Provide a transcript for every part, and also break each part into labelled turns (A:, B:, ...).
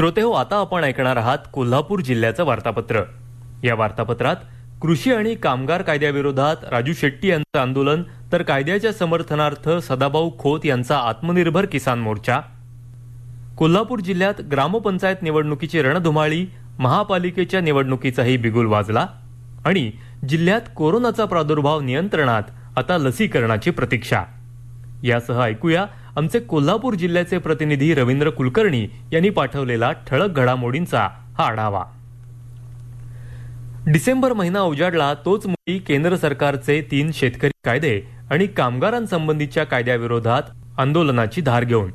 A: श्रोते हो आता आपण ऐकणार आहात कोल्हापूर जिल्ह्याचं वार्तापत्र. या वार्तापत्रात कृषी आणि कामगार कायद्याविरोधात राजू शेट्टी यांचं आंदोलन तर कायद्याच्या समर्थनार्थ सदाभाऊ खोत यांचा आत्मनिर्भर किसान मोर्चा. कोल्हापूर जिल्ह्यात ग्रामपंचायत निवडणुकीची रणधुमाळी महापालिकेच्या निवडणुकीचाही बिगुल वाजला आणि जिल्ह्यात कोरोनाचा प्रादुर्भाव नियंत्रणात आता लसीकरणाची प्रतीक्षा. यासह ऐकूया आमचे कोल्हापूर जिल्ह्याचे प्रतिनिधी रवींद्र कुलकर्णी यांनी पाठवलेला ठळक घडामोडींचा हा आढावा. डिसेंबर महिना उजाडला तोच मुली केंद्र सरकारचे तीन शेतकरी कायदे आणि कामगारांसंबंधीच्या कायद्याविरोधात आंदोलनाची धार घेऊन.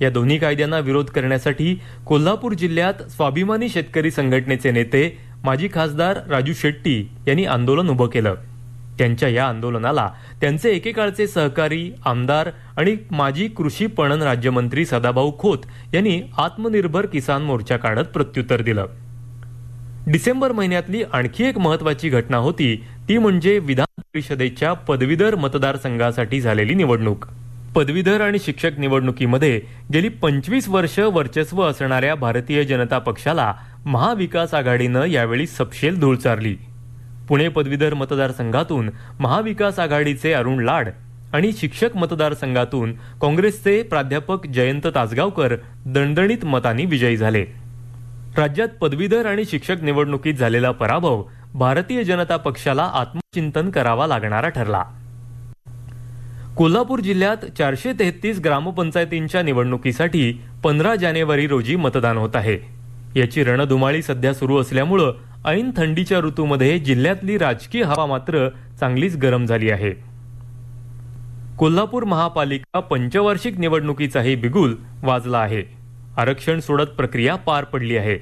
A: या दोन्ही कायद्यांना विरोध करण्यासाठी कोल्हापूर जिल्ह्यात स्वाभिमानी शेतकरी संघटनेचे नेते माजी खासदार राजू शेट्टी यांनी आंदोलन उभं केलं. त्यांच्या या आंदोलनाला त्यांचे एकेकाळचे सहकारी आमदार आणि माजी कृषी पणन राज्यमंत्री सदाभाऊ खोत यांनी आत्मनिर्भर किसान मोर्चा काढत प्रत्युत्तर दिलं. डिसेंबर महिन्यातली आणखी एक महत्वाची घटना होती ती म्हणजे विधान परिषदेच्या पदवीधर मतदारसंघासाठी झालेली निवडणूक. पदवीधर आणि शिक्षक निवडणुकीमध्ये गेली पंचवीस वर्ष वर्चस्व असणाऱ्या भारतीय जनता पक्षाला महाविकास आघाडीनं यावेळी सपशेल धूळ चारली. पुणे पदवीधर मतदारसंघातून महाविकास आघाडीचे अरुण लाड आणि शिक्षक मतदारसंघातून काँग्रेसचे प्राध्यापक जयंत तासगावकर दणदणीत मतांनी विजयी झाले. राज्यात पदवीधर आणि शिक्षक निवडणुकीत झालेला पराभव भारतीय जनता पक्षाला आत्मचिंतन करावा लागणारा ठरला. कोल्हापूर जिल्ह्यात चारशे तेहतीस ग्रामपंचायतींच्या निवडणुकीसाठी पंधरा जानेवारी रोजी मतदान होत आहे. याची रणधुमाळी सध्या सुरू असल्यामुळं ऐन थंडीच्या ऋतूमध्ये जिल्ह्यातली राजकीय हवा मात्र चांगलीच गरम झाली आहे. कोल्हापूर महापालिका पंचवार्षिक निवडणुकीचाही बिगुल वाजला आहे. आरक्षण सोडत प्रक्रिया पार पडली आहे.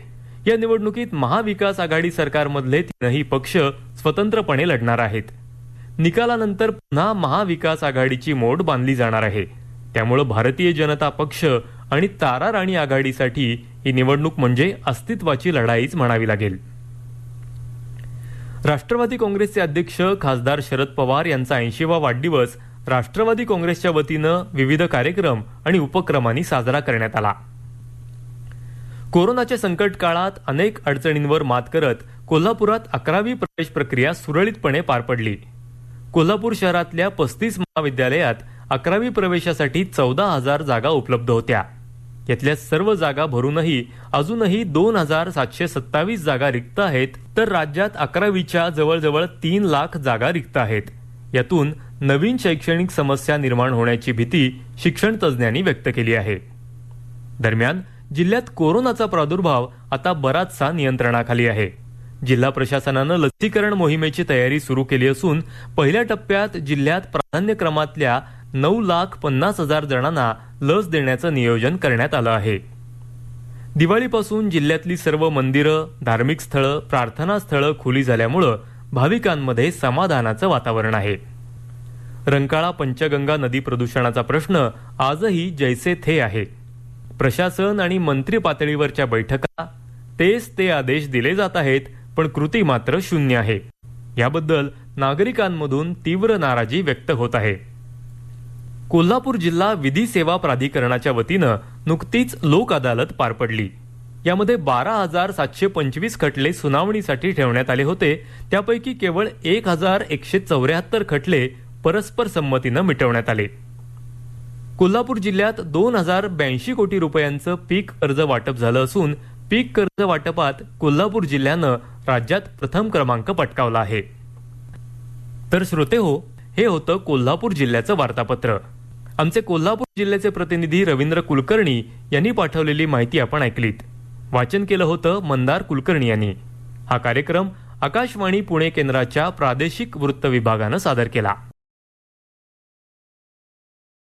A: या निवडणुकीत महाविकास आघाडी सरकारमधले तीनही पक्ष स्वतंत्रपणे लढणार आहेत. निकालानंतर पुन्हा महाविकास आघाडीची मोड बांधली जाणार आहे. त्यामुळं भारतीय जनता पक्ष आणि तारा राणी आघाडीसाठी ही निवडणूक म्हणजे अस्तित्वाची लढाईच म्हणावी लागेल. राष्ट्रवादी काँग्रेसचे अध्यक्ष खासदार शरद पवार यांचा ऐंशीवा वाढदिवस राष्ट्रवादी काँग्रेसच्या वतीनं विविध कार्यक्रम आणि उपक्रमांनी साजरा करण्यात आला. कोरोनाच्या संकट काळात अनेक अडचणींवर मात करत कोल्हापुरात अकरावी प्रवेश प्रक्रिया सुरळीतपणे पार पडली. कोल्हापूर शहरातल्या पस्तीस महाविद्यालयात अकरावी प्रवेशासाठी चौदा हजार जागा उपलब्ध होत्या. यातल्या सर्व जागा भरूनही अजूनही दोन हजार सातशे सत्तावीस जागा रिक्त आहेत तर राज्यात अकरावीच्या जवळजवळ तीन लाख जागा रिक्त आहेत. यातून नवीन शैक्षणिक समस्या निर्माण होण्याची भीती शिक्षण तज्ज्ञांनी व्यक्त केली आहे. दरम्यान जिल्ह्यात कोरोनाचा प्रादुर्भाव आता बराचसा नियंत्रणाखाली आहे. जिल्हा प्रशासनानं लसीकरण मोहिमेची तयारी सुरू केली असून पहिल्या टप्प्यात जिल्ह्यात प्राधान्यक्रमातल्या नऊ लाख पन्नास हजार जणांना लस देण्याचं नियोजन करण्यात आलं आहे. दिवाळीपासून जिल्ह्यातली सर्व मंदिरं धार्मिक स्थळं प्रार्थना स्थळं खुली झाल्यामुळं भाविकांमध्ये समाधानाचं वातावरण आहे. रंकाळा पंचगंगा नदी प्रदूषणाचा प्रश्न आजही जैसे थे आहे. प्रशासन आणि मंत्री पातळीवरच्या बैठका तेच ते आदेश दिले जात आहेत पण कृती मात्र शून्य आहे. याबद्दल नागरिकांमधून तीव्र नाराजी व्यक्त होत आहे. कोल्हापूर जिल्हा विधी सेवा प्राधिकरणाच्या वतीनं नुकतीच लोक अदालत पार पडली. यामध्ये बारा हजार सातशे पंचवीस खटले सुनावणीसाठी ठेवण्यात आले होते. त्यापैकी केवळ एक हजार एकशे चौऱ्याहत्तर खटले परस्पर संमतीनं मिटवण्यात आले. कोल्हापूर जिल्ह्यात दोन हजार ब्याऐंशी कोटी रुपयांचं पीक कर्ज वाटप झालं असून पीक कर्ज वाटपात कोल्हापूर जिल्ह्यानं राज्यात प्रथम क्रमांक पटकावला आहे. तर श्रोते हो हे होतं कोल्हापूर जिल्ह्याचं वार्तापत्र. आमचे कोल्हापूर जिल्ह्याचे प्रतिनिधी रवींद्र कुलकर्णी यांनी पाठवलेली माहिती आपण ऐकलीत. वाचन केलं होतं मंदार कुलकर्णी यांनी. हा कार्यक्रम आकाशवाणी पुणे केंद्राच्या प्रादेशिक वृत्त विभागानं सादर केला.